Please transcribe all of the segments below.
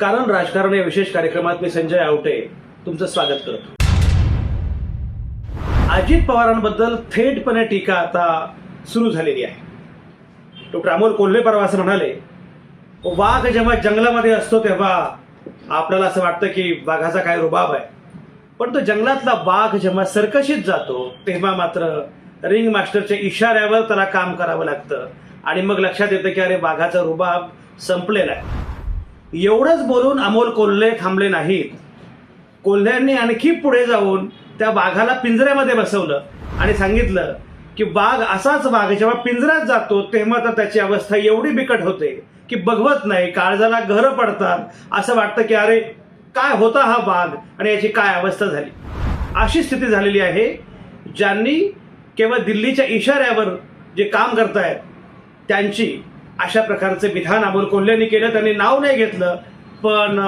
कारण राजकारण या विशेष कार्यक्रमात मी संजय आवटे तुमचं स्वागत करतो. अजित पवारांबद्दल थेटपणे टीका आता सुरू झालेली आहे. डॉक्टर अमोल कोल्हे परवा असं म्हणाले वाघ जेव्हा जंगलामध्ये असतो तेव्हा आपल्याला असं वाटतं की वाघाचा काय रुबाब आहे. पण तो जंगलातला वाघ जेव्हा सर्कशीत जातो तेव्हा मात्र रिंग मास्टरच्या इशाऱ्यावर त्याला काम करावं लागतं. आणि मग लक्षात येतं की अरे वाघाचा रुबाब संपलेला आहे. एवढंच बोलून अमोल कोल्हे थांबले नाहीत. कोल्ह्यांनी आणखी पुढे जाऊन त्या वाघाला पिंजऱ्यामध्ये बसवलं आणि सांगितलं की वाघ असाच वाघ जेव्हा पिंजऱ्यात जातो तेव्हा तर त्याची अवस्था एवढी बिकट होते की बघवत नाही काळजाला घरं पडतात. असं वाटतं की अरे काय होता हा वाघ आणि याची काय अवस्था झाली? अशी स्थिती झालेली आहे ज्यांनी केवळ दिल्लीच्या इशाऱ्यावर जे काम करतायत त्यांची अशा प्रकारचे विधान अमोल कोल्हेंनी केलं. त्यांनी नाव नाही घेतलं पण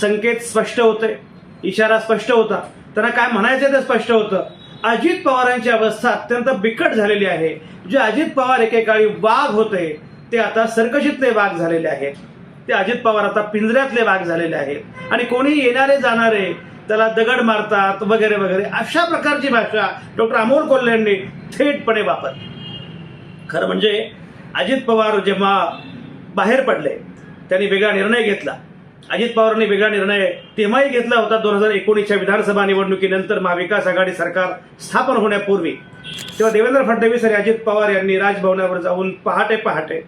संकेत स्पष्ट होते. इशारा स्पष्ट होता. त्यांना काय म्हणायचं ते स्पष्ट होतं. अजित पवारांची अवस्था अत्यंत बिकट झालेली आहे. जे अजित पवार एकेकाळी वाघ होते ते आता सर्कशीतले वाघ झालेले आहेत. ते अजित पवार आता पिंजऱ्यातले वाघ झालेले आहेत. आणि कोणी येणारे जाणारे त्याला दगड मारतात वगैरे वगैरे अशा प्रकारची भाषा डॉक्टर अमोल कोल्हेंनी थेटपणे वापरली. खरं म्हणजे अजित पवार जेव्हा बाहेर पडले त्यांनी वेगळा निर्णय घेतला. अजित पवारांनी वेगळा निर्णय तेव्हाही घेतला होता. दोन हजार एकोणीसच्या विधानसभा निवडणुकीनंतर महाविकास आघाडी सरकार स्थापन होण्यापूर्वी. तेव्हा देवेंद्र फडणवीस आणि अजित पवार यांनी राजभवनावर जाऊन पहाटे पहाटे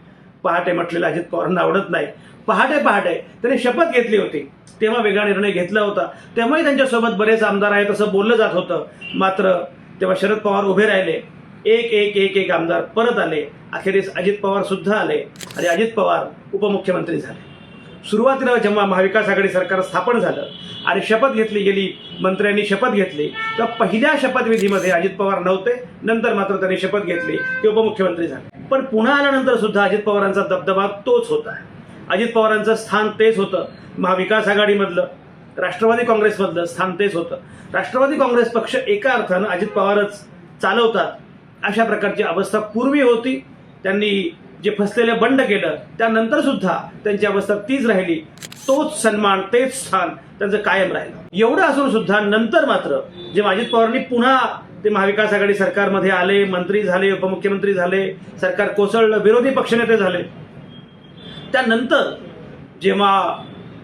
पहाटे म्हटलेलं अजित पवारांना आवडत नाही. पहाटे पहाटे त्यांनी शपथ घेतली होती. तेव्हा वेगळा निर्णय घेतला होता. तेव्हाही त्यांच्यासोबत बरेच आमदार आहेत असं बोललं जात होतं. मात्र तेव्हा शरद पवार उभे राहिले. एक एक एक एक आमदार परत आले. अखेरीस अजित पवार सुद्धा आले आणि अजित पवार उपमुख्यमंत्री झाले. सुरुवातीला जेव्हा महाविकास आघाडी सरकार स्थापन झालं आणि शपथ घेतली गेली मंत्र्यांनी शपथ घेतली तर पहिल्या शपथविधीमध्ये अजित पवार नव्हते. नंतर मात्र त्यांनी शपथ घेतली ते उपमुख्यमंत्री झाले. पण पुन्हा आल्यानंतर सुद्धा अजित पवारांचा दबदबा तोच होता. अजित पवारांचं स्थान तेच होतं. महाविकास आघाडीमधलं राष्ट्रवादी काँग्रेसमधलं स्थान तेच होतं. राष्ट्रवादी काँग्रेस पक्ष एका अर्थानं अजित पवारच चालवतात. अशा प्रकारची अवस्था पूर्वी होती. त्यांनी जे फसलेले बंड केलं त्यानंतर सुद्धा त्यांची अवस्था तीच राहिली. तोच सन्मान तेच स्थान त्यांचं कायम राहिलं. एवढं असून सुद्धा नंतर मात्र जे अजित पवारांनी पुन्हा ते महाविकास आघाडी सरकारमध्ये आले मंत्री झाले उपमुख्यमंत्री झाले सरकार कोसळलं विरोधी पक्षनेते झाले. त्यानंतर जेव्हा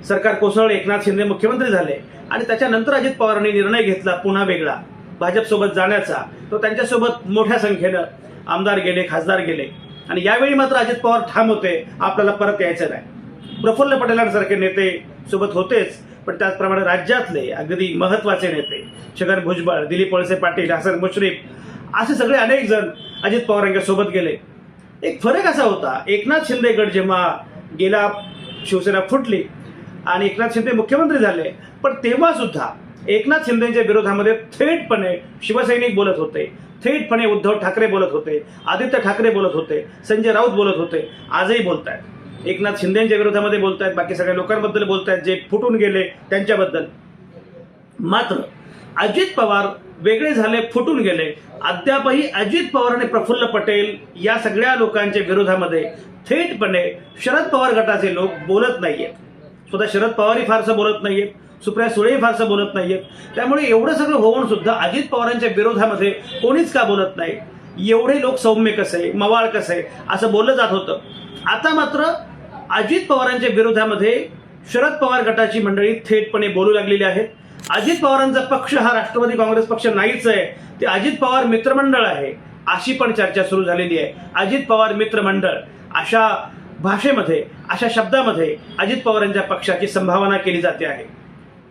सरकार कोसळलं एकनाथ शिंदे मुख्यमंत्री झाले आणि त्याच्यानंतर अजित पवारांनी निर्णय घेतला पुन्हा वेगळा. भाजपसोबत जाण्याचा तो त्यांच्यासोबत मोठ्या संख्येनं आमदार गेले खासदार गेले. आणि यावेळी मात्र अजित पवार ठाम होते आपल्याला परत यायचं नाही. प्रफुल्ल पटेलांसारखे नेते सोबत होतेच पण त्याचप्रमाणे राज्यातले अगदी महत्त्वाचे नेते छगन भुजबळ दिलीप वळसे पाटील हसन मुश्रीफ असे सगळे अनेक जण अजित पवार यांच्यासोबत गेले. एक फरक असा होता एकनाथ शिंदे गट जेव्हा गेला शिवसेना फुटली आणि एकनाथ शिंदे मुख्यमंत्री झाले पण तेव्हा सुद्धा एकनाथ शिंदेच्या विरोधामध्ये थेटपणे शिवसैनिक बोलत होते. थेटपणे उद्धव ठाकरे बोलत होते आदित्य ठाकरे बोलत होते संजय राऊत बोलत होते. आजही बोलत आहेत एकनाथ शिंदेच्या विरोधामध्ये बोलत आहेत बाकी सगळ्या लोकांबद्दल बोलत आहेत जे फुटून गेले त्यांच्याबद्दल. मात्र अजित पवार वेगळे झाले फुटून गेले. अद्यापही अजित पवार आणि प्रफुल्ल पटेल या सगळ्या लोकांच्या विरोधामध्ये थेटपणे शरद पवार गटाचे लोक बोलत नाहीयेत. स्वतः शरद पवारही फारसं बोलत नाहीयेत. सुप्रिया सुळेही फारसं बोलत नाहीयेत. त्यामुळे एवढं सगळं होऊन सुद्धा अजित पवारांच्या विरोधामध्ये कोणीच का बोलत नाही? एवढे लोक सौम्य कसे मवाळ कसे असं बोललं जात होतं. आता मात्र अजित पवारांच्या विरोधामध्ये शरद पवार गटाची मंडळी थेटपणे बोलू लागलेली आहेत. अजित पवारांचा पक्ष हा राष्ट्रवादी काँग्रेस पक्ष नाहीच आहे. ते अजित पवार मित्रमंडळ आहे अशी पण चर्चा सुरू झालेली आहे. अजित पवार मित्रमंडळ अशा भाषेमध्ये अशा शब्दामध्ये अजित पवारांच्या पक्षाची संभावना केली जाते आहे.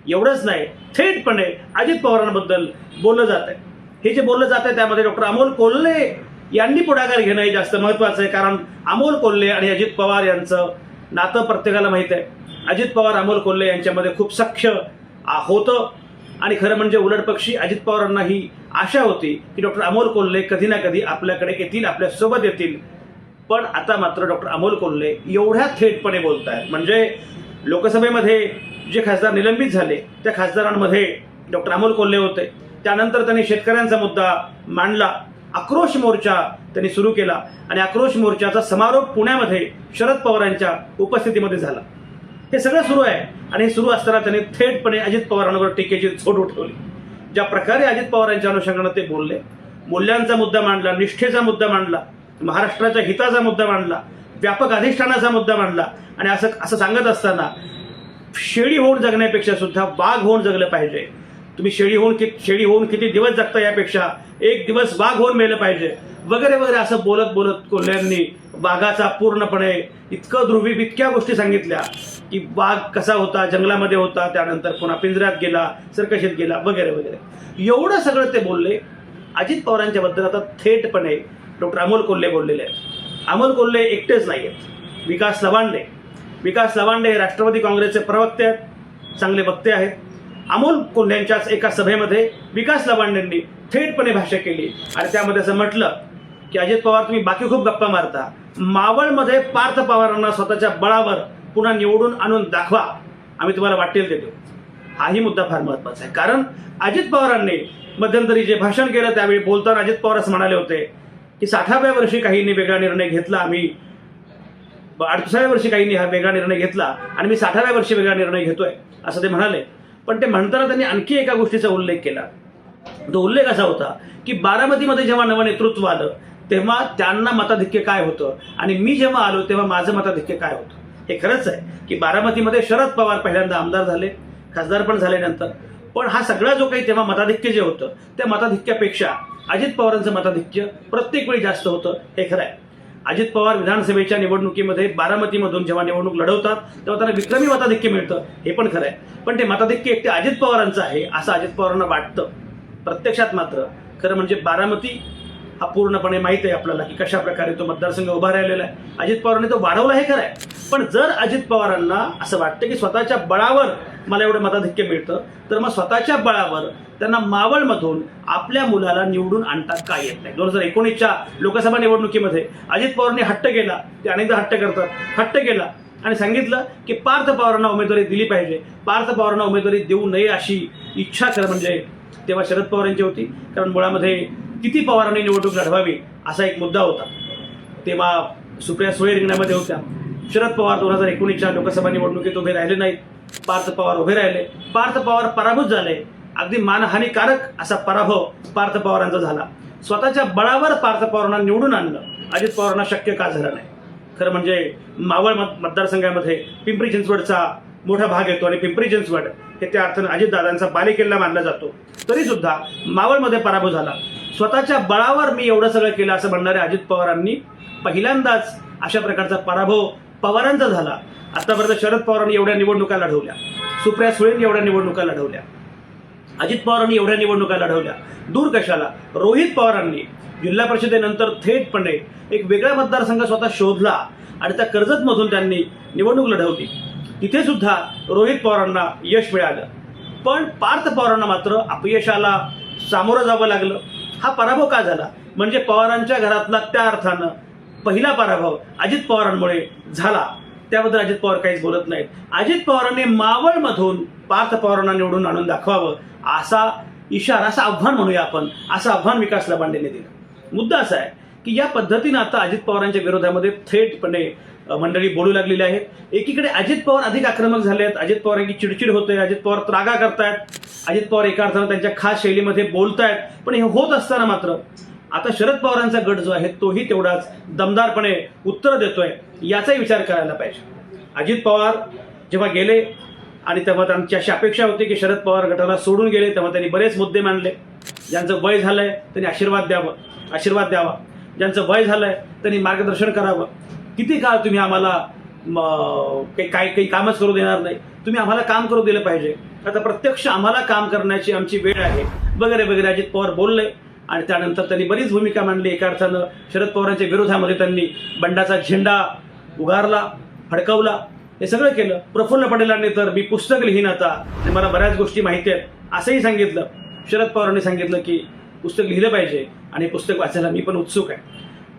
एवढंच नाही थेटपणे अजित पवारांबद्दल बोललं जात आहे हे जे बोललं जात आहे त्यामध्ये डॉक्टर अमोल कोल्हे यांनी पुढाकार घेणं हे जास्त महत्वाचं आहे कारण अमोल कोल्हे आणि अजित पवार यांचं नातं प्रत्येकाला माहीत आहे. अजित पवार अमोल कोल्हे यांच्यामध्ये खूप सख्य आ, होतं. आणि खरं म्हणजे उलट पक्षी अजित पवारांना ही आशा होती की डॉक्टर अमोल कोल्हे कधी ना कधी आपल्याकडे येतील आपल्यासोबत येतील. पण आता मात्र डॉक्टर अमोल कोल्हे एवढ्या थेटपणे बोलत आहेत म्हणजे लोकसभेमध्ये जे खासदार निलंबित झाले त्या खासदारांमध्ये डॉक्टर अमोल कोल्हे होते. त्यानंतर त्यांनी शेतकऱ्यांचा मुद्दा मांडला. आक्रोश मोर्चा त्यांनी सुरू केला आणि आक्रोश मोर्चाचा समारोप पुण्यामध्ये शरद पवारांच्या उपस्थितीमध्ये झाला. हे सगळं सुरू आहे आणि हे सुरू असताना त्यांनी थेटपणे अजित पवारांवर टीकेची झोड उठवली. ज्या प्रकारे अजित पवार यांच्या अनुषंगानं ते बोलले मूल्यांचा मुद्दा मांडला निष्ठेचा मुद्दा मांडला महाराष्ट्राच्या हिताचा मुद्दा मांडला व्यापक अधिष्ठानाचा मुद्दा मांडला आणि असं असं सांगत असताना शेळी होऊन जगण्यापेक्षा सुद्धा वाघ होऊन जगलं पाहिजे. तुम्ही शेळी होऊन कि शेळी होऊन किती दिवस जगता यापेक्षा एक दिवस वाघ होऊन मेलं पाहिजे. वगैरे वगैरे असं बोलत बोलत कोल्ह्यांनी वाघाचा पूर्णपणे इतकं ध्रुवी इतक्या गोष्टी सांगितल्या की वाघ कसा होता जंगलामध्ये होता त्यानंतर पुन्हा पिंजऱ्यात गेला सरकशीत गेला वगैरे वगैरे. एवढं सगळं ते बोलले. अजित पवारांच्या बद्दल आता थेटपणे डॉक्टर अमोल कोल्हे बोललेले आहेत. अमोल कोल्हे एकटेच नाही आहेत विकास लवांडे विकास लवांडे हे राष्ट्रवादी काँग्रेसचे प्रवक्ते आहेत चांगले वक्ते आहेत. अमोल कोल्ह्यांच्याच एका सभेमध्ये विकास लवांडेंनी थेटपणे भाष्य केली. आणि त्यामध्ये असं म्हटलं की अजित पवार तुम्ही बाकी खूप गप्पा मारता. मावळमध्ये पार्थ पवारांना स्वतःच्या बळावर पुन्हा निवडून आणून दाखवा. आम्ही तुम्हाला वाटेल देतो. हाही मुद्दा फार महत्त्वाचा आहे. कारण अजित पवारांनी मध्यंतरी जे भाषण केलं त्यावेळी बोलताना अजित पवार असं म्हणाले होते की साठाव्या वर्षी काहींनी वेगळा निर्णय घेतला आम्ही अडतीसाव्या वर्षी काहींनी हा वेगळा निर्णय घेतला आणि मी साठाव्या वर्षी वेगळा निर्णय घेतोय असं ते म्हणाले. पण ते म्हणताना त्यांनी आणखी एका गोष्टीचा उल्लेख केला. तो उल्लेख असा होता की बारामतीमध्ये जेव्हा नवं नेतृत्व आलं तेव्हा त्यांना मताधिक्य काय होतं? आणि मी जेव्हा आलो तेव्हा माझं मताधिक्य काय होतं? हे खरंच आहे की बारामतीमध्ये शरद पवार पहिल्यांदा आमदार झाले खासदार पण झाले नंतर पण हा सगळा जो काही तेव्हा मताधिक्य जे होतं त्या मताधिक्यापेक्षा अजित पवारांचं मताधिक्य प्रत्येक वेळी जास्त होतं हे खरं आहे. अजित पवार विधानसभेच्या निवडणुकीमध्ये बारामतीमधून जेव्हा निवडणूक लढवतात तेव्हा त्यांना विक्रमी मताधिक्य मिळतं. हे पण खरं आहे. पण ते मताधिक्य एकटे अजित पवारांचं आहे असं अजित पवारांना वाटतं. प्रत्यक्षात मात्र खरं म्हणजे बारामती हा पूर्णपणे माहीत आहे आपल्याला की कशा प्रकारे तो मतदारसंघ उभा राहिलेला आहे. अजित पवारांनी तो वाढवला हे खरं आहे. पण जर अजित पवारांना असं वाटतं की स्वतःच्या बळावर मला एवढं मताधिक्य मिळतं तर मग स्वतःच्या बळावर त्यांना मावळमधून आपल्या मुलाला निवडून आणता का येत नाही? दोन हजार एकोणीसच्या लोकसभा निवडणुकीमध्ये अजित पवारांनी हट्ट केला. ते अनेकदा हट्ट करतात. हट्ट केला आणि सांगितलं की पार्थ पवारांना उमेदवारी दिली पाहिजे. पार्थ पवारांना उमेदवारी देऊ नये अशी इच्छा खरं म्हणजे तेव्हा शरद पवार यांची होती. कारण मुळामध्ये किती पवारांनी निवडणूक लढवावी असा एक मुद्दा होता. तेव्हा सुप्रिया सुळे रिंगणामध्ये होत्या. शरद पवार दोन हजार एकोणीसच्या लोकसभा निवडणुकीत उभे राहिले नाहीत. पार्थ पवार उभे राहिले. पार्थ पवार पराभूत झाले. अगदी मानहानिकारक असा पराभव पार्थ पवारांचा झाला. स्वतःच्या बळावर पार्थ पवारांना निवडून आणलं. अजित पवारांना शक्य का झालं नाही? खरं म्हणजे मावळ मत मतदारसंघामध्ये पिंपरी चिंचवडचा मोठा भाग येतो आणि पिंपरी चिंचवड हे त्या अर्थानं अजितदादांचा बालेकिल्ला मानला जातो. तरी सुद्धा मावळमध्ये पराभव झाला. स्वतःच्या बळावर मी एवढं सगळं केलं असं म्हणणाऱ्या अजित पवारांनी. पहिल्यांदाच अशा प्रकारचा पराभव पवारांचा झाला. आतापर्यंत शरद पवारांनी एवढ्या निवडणुका लढवल्या. सुप्रिया सुळेंनी एवढ्या निवडणुका लढवल्या. अजित पवारांनी एवढ्या निवडणुका लढवल्या. दूर कशाला? रोहित पवारांनी जिल्हा परिषदेनंतर थेटपणे एक वेगळा मतदारसंघ स्वतः शोधला आणि त्या कर्जतमधून त्यांनी निवडणूक लढवली. तिथे सुद्धा रोहित पवारांना यश मिळालं. पण पार्थ पवारांना मात्र अपयशाला सामोरं जावं लागलं. हा पराभव का झाला? म्हणजे पवारांच्या घरातला त्या अर्थानं पहिला पराभव अजित पवारांमुळे झाला. त्याबद्दल अजित पवार काहीच बोलत नाहीत. अजित पवारांनी मावळमधून पार्थ पवारांना निवडून आणून दाखवावं असा इशारा असं आव्हान म्हणूया आपण असं आव्हान विकास लबांडेने दिलं. मुद्दा असा आहे की या पद्धतीनं आता अजित पवारांच्या विरोधामध्ये थेटपणे मंडळी बोलू लागलेली आहेत. एकीकडे अजित पवार अधिक आक्रमक झाले आहेत. अजित पवारांची चिडचिड होते अजित पवार त्रागा करतायत. अजित पवार एका अर्थानं त्यांच्या खास शैलीमध्ये बोलतायत. पण हे होत असताना मात्र आता शरद पवारांचा गट जो आहे तोही तेवढाच दमदारपणे उत्तर देतोय. याचाही विचार करायला पाहिजे. अजित पवार जेव्हा गेले आणि तेव्हा त्यांची अशी अपेक्षा होती की शरद पवार गटाला सोडून गेले तेव्हा त्यांनी बरेच मुद्दे मांडले. ज्यांचं वय झालंय त्यांनी आशीर्वाद द्यावं. आशीर्वाद द्यावा. ज्यांचं वय झालंय त्यांनी मार्गदर्शन करावं. किती काळ तुम्ही आम्हाला म, काही काही काही कामच करू देणार नाही. तुम्ही आम्हाला काम करू दिलं पाहिजे. आता प्रत्यक्ष आम्हाला काम करण्याची आमची वेळ आहे. वगैरे वगैरे अजित पवार बोलले आणि त्यानंतर त्यांनी बरीच भूमिका मांडली. एका अर्थानं शरद पवारांच्या विरोधामध्ये त्यांनी बंडाचा झेंडा उगारला फडकवला. हे सगळं केलं. प्रफुल्ल पटेलांनी तर मी पुस्तक लिहीन आता. आणि मला बऱ्याच गोष्टी माहिती आहेत. असंही सांगितलं. शरद पवारांनी सांगितलं की पुस्तक लिहिलं पाहिजे आणि पुस्तक वाचायला मी पण उत्सुक आहे.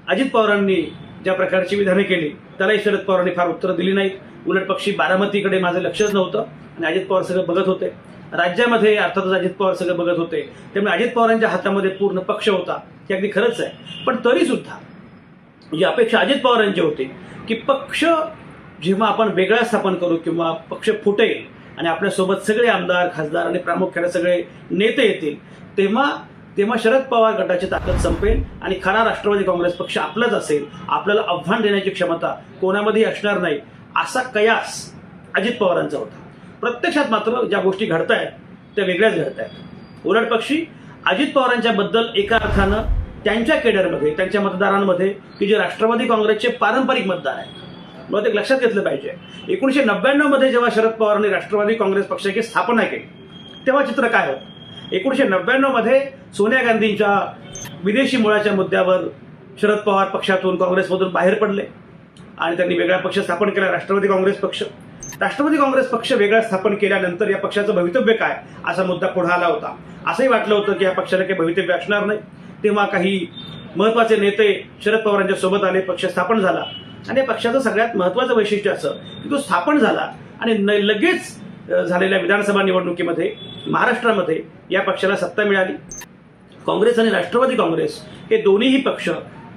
अजित पवारांनी ज्या प्रकारची विधाने केली त्यालाही शरद पवारांनी फार उत्तरं दिली नाहीत उलट पक्षी बारामतीकडे माझं लक्षच नव्हतं आणि अजित पवार सगळं बघत होते. राज्यामध्ये अर्थातच अजित पवार सगळं बघत होते. त्यामुळे अजित पवारांच्या हातामध्ये पूर्ण पक्ष होता हे अगदी खरंच आहे. पण तरी सुद्धा जी अपेक्षा अजित पवारांची होती की पक्ष जेव्हा आपण वेगळा स्थापन करू किंवा पक्ष फुटेल आणि आपल्यासोबत सगळे आमदार खासदार आणि प्रामुख्याने सगळे नेते येतील तेव्हा तेव्हा शरद पवार गटाची ताकद संपेल आणि खरा राष्ट्रवादी काँग्रेस पक्ष आपलाच असेल आपल्याला आव्हान देण्याची क्षमता कोणामध्येही असणार नाही असा कयास अजित पवारांचा होता. प्रत्यक्षात मात्र ज्या गोष्टी घडत आहेत त्या वेगळ्याच घडत आहेत उलट पक्षी अजित पवारांच्या बद्दल एका अर्थानं त्यांच्या केडरमध्ये त्यांच्या मतदारांमध्ये की जे राष्ट्रवादी काँग्रेसचे पारंपरिक मतदार आहेत. मग ते लक्षात घेतलं पाहिजे. एकोणीसशे नव्याण्णवमध्ये जेव्हा शरद पवारांनी राष्ट्रवादी काँग्रेस पक्षाची स्थापना केली तेव्हा चित्र काय होतं? एकोणीसशे नव्याण्णवमध्ये सोनिया गांधींच्या विदेशी मुळाच्या मुद्द्यावर शरद पवार पक्षातून काँग्रेसमधून बाहेर पडले आणि त्यांनी वेगळा पक्ष स्थापन केला राष्ट्रवादी काँग्रेस पक्ष. राष्ट्रवादी काँग्रेस पक्ष वेगळा स्थापन केल्यानंतर या पक्षाचं भवितव्य काय असा मुद्दा पुढे आला होता. असंही वाटलं होतं की या पक्षाला काही भवितव्य असणार नाही. तेव्हा काही महत्त्वाचे नेते शरद पवारांच्या सोबत आले पक्ष स्थापन झाला. आणि या पक्षाचं सगळ्यात महत्वाचं वैशिष्ट्य असं की तो स्थापन झाला आणि न लगेच झालेल्या विधानसभा निवडणुकीमध्ये महाराष्ट्रामध्ये या पक्षाला सत्ता मिळाली. काँग्रेस आणि राष्ट्रवादी काँग्रेस हे दोन्हीही पक्ष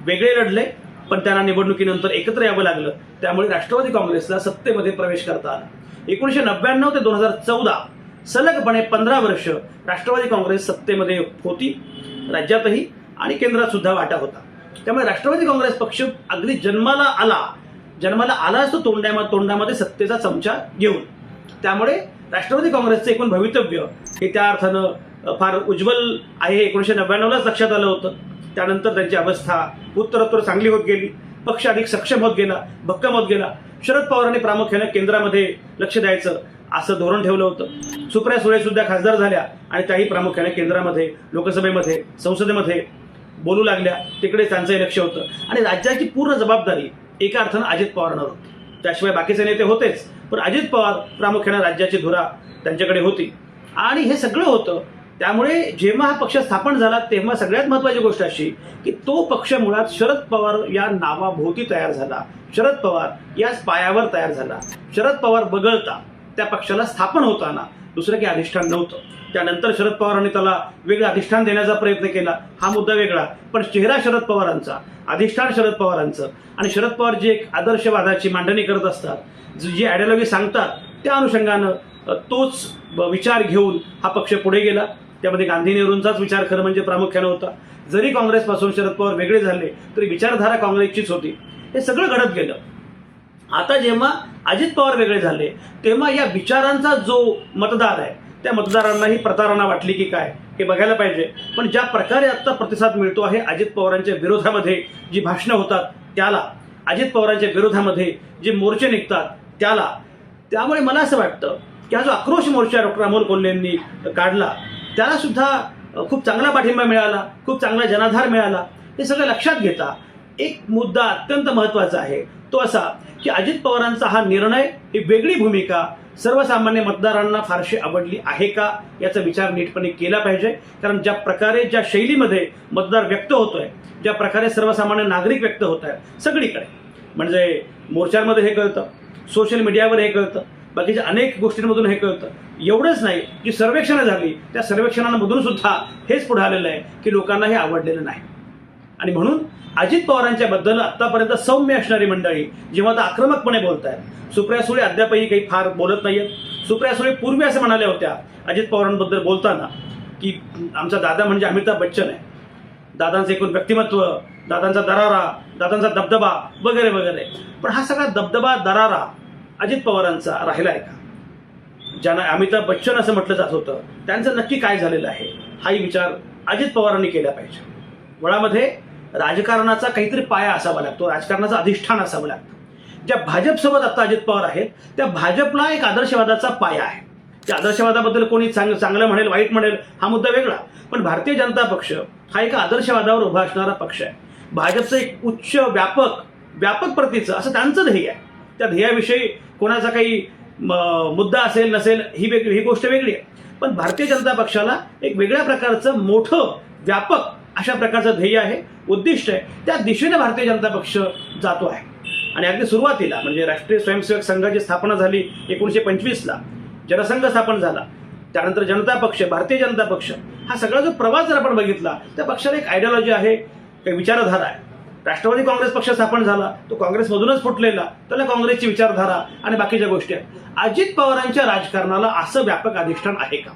वेगळे लढले पण त्यांना निवडणुकीनंतर एकत्र यावं लागलं. त्यामुळे राष्ट्रवादी काँग्रेसला सत्तेमध्ये प्रवेश करता आला. एकोणीसशे नव्याण्णव ते दोन हजार चौदा सलगपणे पंधरा वर्ष राष्ट्रवादी काँग्रेस सत्तेमध्ये होती राज्यातही आणि केंद्रात सुद्धा वाटा होता. त्यामुळे राष्ट्रवादी काँग्रेस पक्ष अगदी जन्माला आला. जन्माला आलाच तो तोंडामध्ये तोंडामध्ये सत्तेचा चमचा घेऊन. त्यामुळे राष्ट्रवादी काँग्रेसचं एकूण भवितव्य हे त्या अर्थानं फार उज्ज्वल आहे एकोणीसशे नव्याण्णवलाच लक्षात आलं होतं. त्यानंतर त्यांची अवस्था उत्तरोत्तर चांगली होत गेली पक्ष अधिक सक्षम होत गेला भक्कम होत गेला. शरद पवारांनी प्रामुख्याने केंद्रामध्ये लक्ष द्यायचं असं धोरण ठेवलं होतं. सुप्रिया सुळे सुद्धा खासदार झाल्या आणि त्याही प्रामुख्याने केंद्रामध्ये लोकसभेमध्ये संसदेमध्ये बोलू लागल्या. तिकडे त्यांचंही लक्ष होतं. आणि राज्याची पूर्ण जबाबदारी एका अर्थानं अजित पवारांवर होती. त्याशिवाय बाकीचे नेते होतेच. पण अजित पवार प्रामुख्याने राज्याची धुरा त्यांच्याकडे होती. आणि हे सगळं होतं त्यामुळे जेव्हा हा पक्ष स्थापन झाला तेव्हा सगळ्यात महत्वाची गोष्ट अशी की तो पक्ष मुळात शरद पवार या नावाभोवती तयार झाला. शरद पवार याच पायावर तयार झाला. शरद पवार वगळता त्या पक्षाला स्थापन होताना दुसरं काही अधिष्ठान नव्हतं. त्यानंतर शरद पवारांनी त्याला वेगळं अधिष्ठान देण्याचा प्रयत्न केला. हा मुद्दा वेगळा. पण चेहरा शरद पवारांचा अधिष्ठान शरद पवारांचं आणि शरद पवार जे एक आदर्शवादाची मांडणी करत असतात जी आयडिओलॉजी सांगतात त्या अनुषंगानं तोच विचार घेऊन हा पक्ष पुढे गेला. त्यामध्ये गांधी नेहरूंचाच विचार खरं म्हणजे प्रामुख्यानं होता. जरी काँग्रेसपासून शरद पवार वेगळे झाले तरी विचारधारा काँग्रेसचीच होती. हे सगळं घडत गेलं. आता जेव्हा अजित पवार वेगळे झाले तेव्हा या विचारांचा जो मतदार आहे त्या मतदारांनाही प्रतारणा वाटली की काय हे बघायला पाहिजे. पण ज्या प्रकारे आत्ता प्रतिसाद मिळतो आहे अजित पवारांच्या विरोधामध्ये जी भाषणं होतात त्याला अजित पवारांच्या विरोधामध्ये जे मोर्चे निघतात त्याला त्यामुळे मला असं वाटतं की हा जो आक्रोश मोर्चा डॉक्टर अमोल कोल्हेंनी काढला त्याला सुद्धा खूप चांगला पाठिंबा मिळाला खूप चांगला जनाधार मिळाला. हे सगळं लक्षात घेता एक मुद्दा अत्यंत महत्त्वाचा आहे. तो असा की अजित पवारांचा हा निर्णय ही वेगळी भूमिका सर्वसामान्य मतदारांना फारशी आवडली आहे का याचा विचार नीटपणे केला पाहिजे. कारण ज्या प्रकारे ज्या शैलीमध्ये मतदार व्यक्त होतोय ज्या प्रकारे सर्वसामान्य नागरिक व्यक्त होत आहेत सगळीकडे. म्हणजे मोर्चांमध्ये हे कळतं सोशल मीडियावर हे कळतं बाकीच्या अनेक गोष्टींमधून हे कळतं. एवढंच नाही जी सर्वेक्षणं झाली त्या सर्वेक्षणांमधून सुद्धा हेच पुढे आलेलं आहे की लोकांना हे आवडलेलं नाही. आणि म्हणून अजित पवारांच्या बद्दल आतापर्यंत सौम्य असणारी मंडळी जेव्हा आता आक्रमकपणे बोलत आहेत सुप्रिया सुळे अद्यापही काही फार बोलत नाहीयेत. सुप्रिया सुळे पूर्वी असं म्हणाल्या होत्या अजित पवारांबद्दल बोलताना की आमचा दादा म्हणजे अमिताभ बच्चन आहे. दादांचं एकूण व्यक्तिमत्व दादांचा दरारा दादांचा दबदबा वगैरे वगैरे. पण हा सगळा दबदबा दरारा अजित पवारांचा राहिला आहे का? ज्यांना अमिताभ बच्चन असं म्हटलं जात होतं त्यांचं नक्की काय झालेलं आहे? हाही विचार अजित पवारांनी केला पाहिजे. मुळामध्ये राजकारणाचा काहीतरी पाया असावा लागतो राजकारणाचं अधिष्ठान असावं लागतं. ज्या भाजपसोबत आता अजित पवार आहेत त्या भाजपला एक आदर्शवादाचा पाया आहे. त्या आदर्शवादाबद्दल कोणी चांग चांगलं म्हणेल वाईट म्हणेल हा मुद्दा वेगळा. पण भारतीय जनता पक्ष हा एका आदर्शवादावर उभा असणारा पक्ष आहे. भाजपचं एक उच्च व्यापक व्यापक प्रतीचं असं त्यांचं ध्येय आहे. त्या ध्येयाविषयी कोणाचा काही म, मुद्दा असेल नसेल ही वेगळी ही गोष्ट वेगळी आहे. पण भारतीय जनता पक्षाला एक वेगळ्या प्रकारचं मोठं व्यापक अशा प्रकारचं ध्येय आहे. उद्दिष्ट आहे. त्या दिशेने भारतीय जनता पक्ष जातो आहे. आणि अगदी सुरुवातीला म्हणजे राष्ट्रीय स्वयंसेवक संघाची स्थापना झाली एकोणीसशे पंचवीसला जनसंघ स्थापन झाला. त्यानंतर जनता पक्ष भारतीय जनता पक्ष हा सगळा जो प्रवास जर आपण बघितला त्या पक्षाला एक आयडियॉलॉजी आहे काही विचारधारा आहे. राष्ट्रवादी काँग्रेस पक्ष स्थापन झाला तो काँग्रेसमधूनच फुटलेला त्याला काँग्रेसची विचारधारा आणि बाकीच्या गोष्टी आहेत. अजित पवारांच्या राजकारणाला असं व्यापक अधिष्ठान आहे का?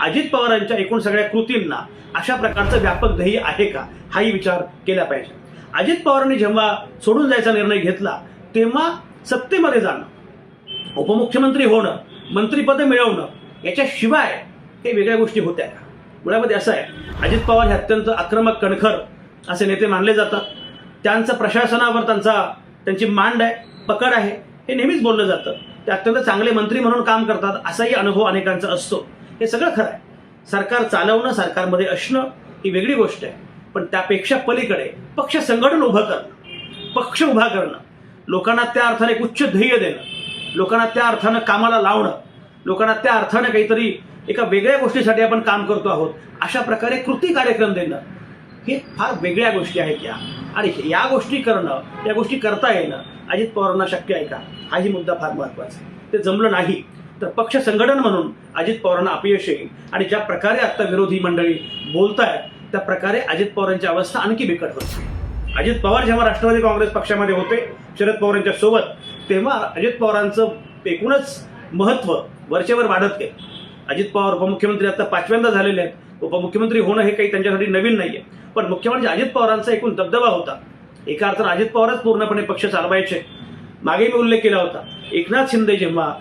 अजित पवारांच्या एकूण सगळ्या कृतींना अशा प्रकारचं व्यापक ध्येय आहे का? हाही विचार केला पाहिजे. अजित पवारांनी जेव्हा सोडून जायचा निर्णय घेतला तेव्हा सत्तेमध्ये जाणं उपमुख्यमंत्री होणं मंत्रिपद मिळवणं याच्याशिवाय हे वेगळ्या गोष्टी होत्या का? मुळामध्ये असं आहे अजित पवार हे अत्यंत आक्रमक कणखर असे नेते मानले जातात. त्यांचं प्रशासनावर त्यांचा त्यांची मांड आहे पकड आहे हे नेहमीच बोललं जातं. ते अत्यंत चांगले मंत्री म्हणून काम करतात असाही अनुभव अनेकांचा असतो. हे सगळं खरं आहे. सरकार चालवणं सरकारमध्ये असणं ही वेगळी गोष्ट आहे. पण त्यापेक्षा पलीकडे पक्ष संघटन उभं करणं पक्ष उभा करणं लोकांना त्या अर्थाने एक उच्च ध्येय देणं लोकांना त्या अर्थानं कामाला लावणं लोकांना त्या अर्थानं काहीतरी एका वेगळ्या गोष्टीसाठी आपण काम करतो आहोत अशा प्रकारे कृती कार्यक्रम देणं हे फार वेगळ्या गोष्टी आहेत या. आणि या गोष्टी करणं या गोष्टी करता येणं अजित पवारांना शक्य आहे का? हाही मुद्दा फार महत्त्वाचा आहे. ते जमलं नाही. तर पक्ष संघटन म्हणून अजित पवारांना अपयश येईल. आणि ज्या प्रकारे आता विरोधी मंडळी बोलत आहेत त्या प्रकारे अजित पवारांची अवस्था आणखी बिकट होते अजित पवार जेव्हा राष्ट्रवादी काँग्रेस पक्षामध्ये होते शरद पवारांच्या सोबत तेव्हा अजित पवारांचं एकूणच महत्त्व वरचेवर वाढत गेलं. अजित पवार उपमुख्यमंत्री आता पाचव्यांदा झालेले आहेत. उपमुख्यमंत्री होणं हे काही त्यांच्यासाठी नवीन नाही आहे पण मुख्यमंत्री म्हणजे अजित पवारांचा एकूण दबदबा होता. एका अर्थानं अजित पवारच पूर्णपणे पक्ष चालवायचे. मागे मी उल्लेख केला होता. एकनाथ शिंदे जेव्हा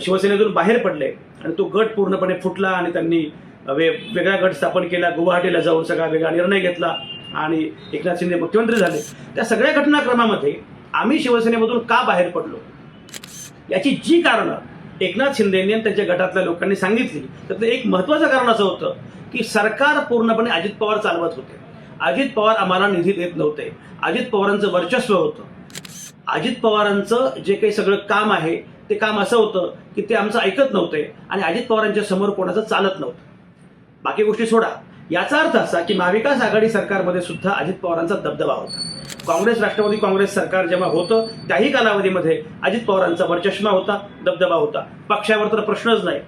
शिवसेनेतून बाहेर पडले आणि तो गट पूर्णपणे फुटला आणि त्यांनी वे वेगळा गट स्थापन केला गुवाहाटीला जाऊन सगळा वेगळा निर्णय घेतला आणि एकनाथ शिंदे मुख्यमंत्री झाले. त्या सगळ्या घटनाक्रमामध्ये आम्ही शिवसेनेमधून का बाहेर पडलो? याची जी कारणं एकनाथ शिंदेंनी आणि त्यांच्या गटातल्या लोकांनी सांगितली तर ते एक महत्वाचं कारण असं होतं की सरकार पूर्णपणे अजित पवार चालवत होते. अजित पवार आम्हाला निधी देत नव्हते. अजित पवारांचं वर्चस्व होतं. अजित पवारांचं जे काही सगळं काम आहे ते काम असं होतं की ते आमचं ऐकत नव्हते आणि अजित पवारांच्या समोर कोणाचं चालत नव्हतं. बाकी गोष्टी सोडा. याचा अर्थ असा की महाविकास आघाडी सरकारमध्ये सुद्धा अजित पवारांचा दबदबा होता. काँग्रेस राष्ट्रवादी काँग्रेस सरकार जेव्हा होतं त्याही कालावधीमध्ये अजित पवारांचा वरचष्मा होता दबदबा होता. पक्षावर तर प्रश्नच नाही.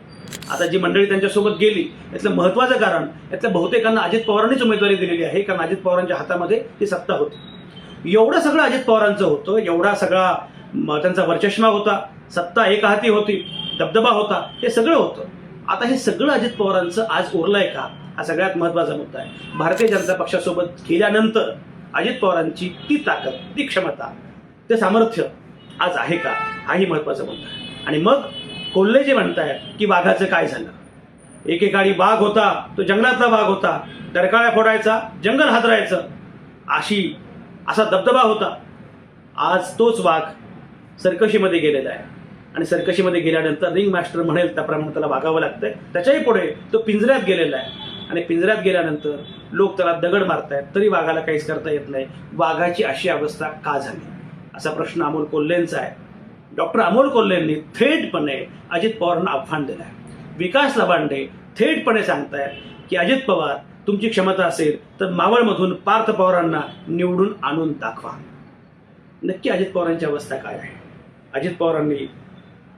आता जी मंडळी त्यांच्यासोबत गेली यातलं महत्वाचं कारण यातल्या बहुतेकांना अजित पवारांनीच उमेदवारी दिलेली आहे कारण अजित पवारांच्या हातामध्ये ही सत्ता होती. एवढं सगळं अजित पवारांचं होतं एवढा सगळा म, त्यांचा वरचष्मा होता. सत्ता एक हाती होती दबदबा होता हे सगळं होतं. आता हे सगळं अजित पवारांचं आज उरलंय का? हा सगळ्यात महत्त्वाचा मुद्दा आहे. भारतीय जनता पक्षासोबत गेल्यानंतर अजित पवारांची ती ताकद ती क्षमता ते सामर्थ्य आज आहे का? हाही महत्त्वाचा मुद्दा आहे. आणि मग कोल्हे जे म्हणतायत की वाघाचं काय झालं? एकेकाळी वाघ होता तो जंगलातला वाघ होता. डरकाळ्या फोडायचा जंगल हादरायचं. अशी असा दबदबा होता. आज तोच वाघ सरकशीमध्ये गेलेला आहे. आणि सर्कशीमध्ये गेल्यानंतर रिंग मास्टर म्हणेल त्याप्रमाणे त्याला वागावं लागतंय. त्याच्याही पुढे तो पिंजऱ्यात गेलेला आहे. आणि पिंजऱ्यात गेल्यानंतर लोक त्याला दगड मारतायत तरी वाघाला काहीच करता येत नाही. वाघाची अशी अवस्था का झाली? असा प्रश्न अमोल कोल्हेंचा आहे. डॉक्टर अमोल कोल्हेंनी थेटपणे अजित पवारांना आव्हान दिलं आहे विकास लबांडे थेटपणे सांगतायत की अजित पवार तुमची क्षमता असेल तर मावळमधून पार्थ पवारांना निवडून आणून दाखवा. नक्की अजित पवारांची अवस्था काय आहे? अजित पवारांनी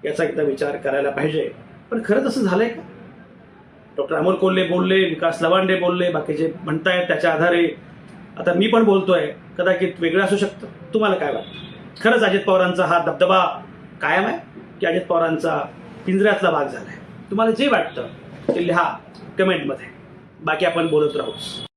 याचा एकदा विचार करायला पाहिजे. पण खरंच असं झालंय का? डॉक्टर अमोल कोल्हे बोलले विकास लवांडे बोलले बाकीचे म्हणतायत त्याच्या आधारे. आता मी पण बोलतोय कदाचित वेगळं असू शकतं. तुम्हाला काय वाटतं? खरंच अजित पवारांचा हा दबदबा कायम आहे की अजित पवारांचा पिंजऱ्यातला भाग झाला आहे तुम्हाला जे वाटतं ते लिहा कमेंटमध्ये. बाकी आपण बोलत राहूच.